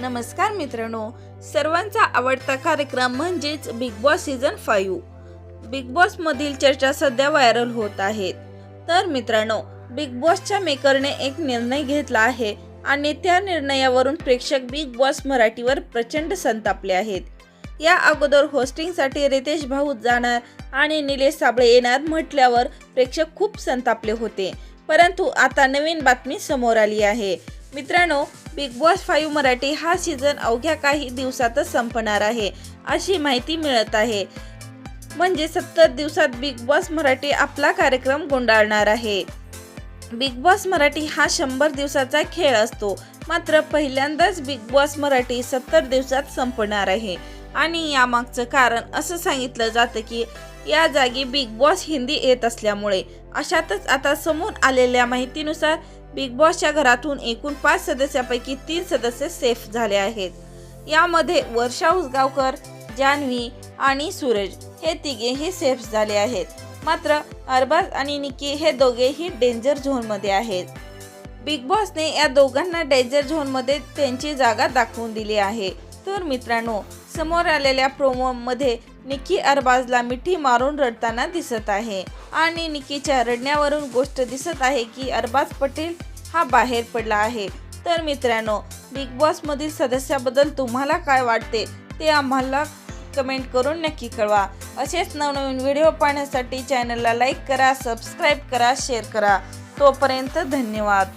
नमस्कार मित्रांनो सर्वांचा आवडता कार्यक्रम म्हणजेच Big Boss season five Big बॉसमधील चर्चा सध्या व्हायरल होत आहेत. तर मित्रांनो बिग बॉसच्या मेकरने एक निर्णय घेतला आहे आणि त्या निर्णयावरून प्रेक्षक बिग बॉस मराठीवर प्रचंड संतापले आहेत. या अगोदर होस्टिंगसाठी रितेश भाऊ जाणार आणि निलेश साबळे येणार म्हटल्यावर प्रेक्षक खूप संतापले होते. परंतु आता नवीन बातमी समोर आली आहे. मित्रांनो बिग बॉस फाईव्ह मराठी हा सीझन अवघ्या काही दिवसातच संपणार आहे अशी माहिती मिळत आहे. म्हणजे सत्तर दिवसात बिग बॉस मराठी आपला कार्यक्रम गुंडाळणार आहे. बिग बॉस मराठी हा शंभर दिवसाचा खेळ असतो मात्र पहिल्यांदाच बिग बॉस मराठी सत्तर दिवसात संपणार आहे. आणि यामागचं कारण असं सांगितलं जातं की या जागी बिग बॉस हिंदी येत असल्यामुळे अशातच आता समोर आलेल्या माहितीनुसार बिग बॉसच्या घरातून एकूण पाच सदस्यापैकी तीन सदस्य सेफ झाले आहेत. यामध्ये वर्षा उसगावकर जान्हवी आणि सूरज हे तिघेही सेफ झाले आहेत. मात्र अरबाज आणि निकी हे दोघेही डेंजर झोनमध्ये आहेत. बिग बॉसने या दोघांना डेंजर झोनमध्ये त्यांची जागा दाखवून दिली आहे. तर मित्रांनो समोर आलेल्या प्रोमोमध्ये निकी अरबाजला मिठी मारून रडताना दिसत आहे. आणि निकीच्या रडण्यावरून गोष्ट दिसत आहे की अरबाज पटेल हा बाहेर पडला आहे. तर मित्रांनो बिग बॉसमधील सदस्याबद्दल तुम्हाला काय वाटते ते आम्हाला कमेंट करून नक्की कळवा. असेच नवनवीन व्हिडिओ पाहण्यासाठी चॅनलला लाईक करा सबस्क्राईब करा शेअर करा. तोपर्यंत धन्यवाद.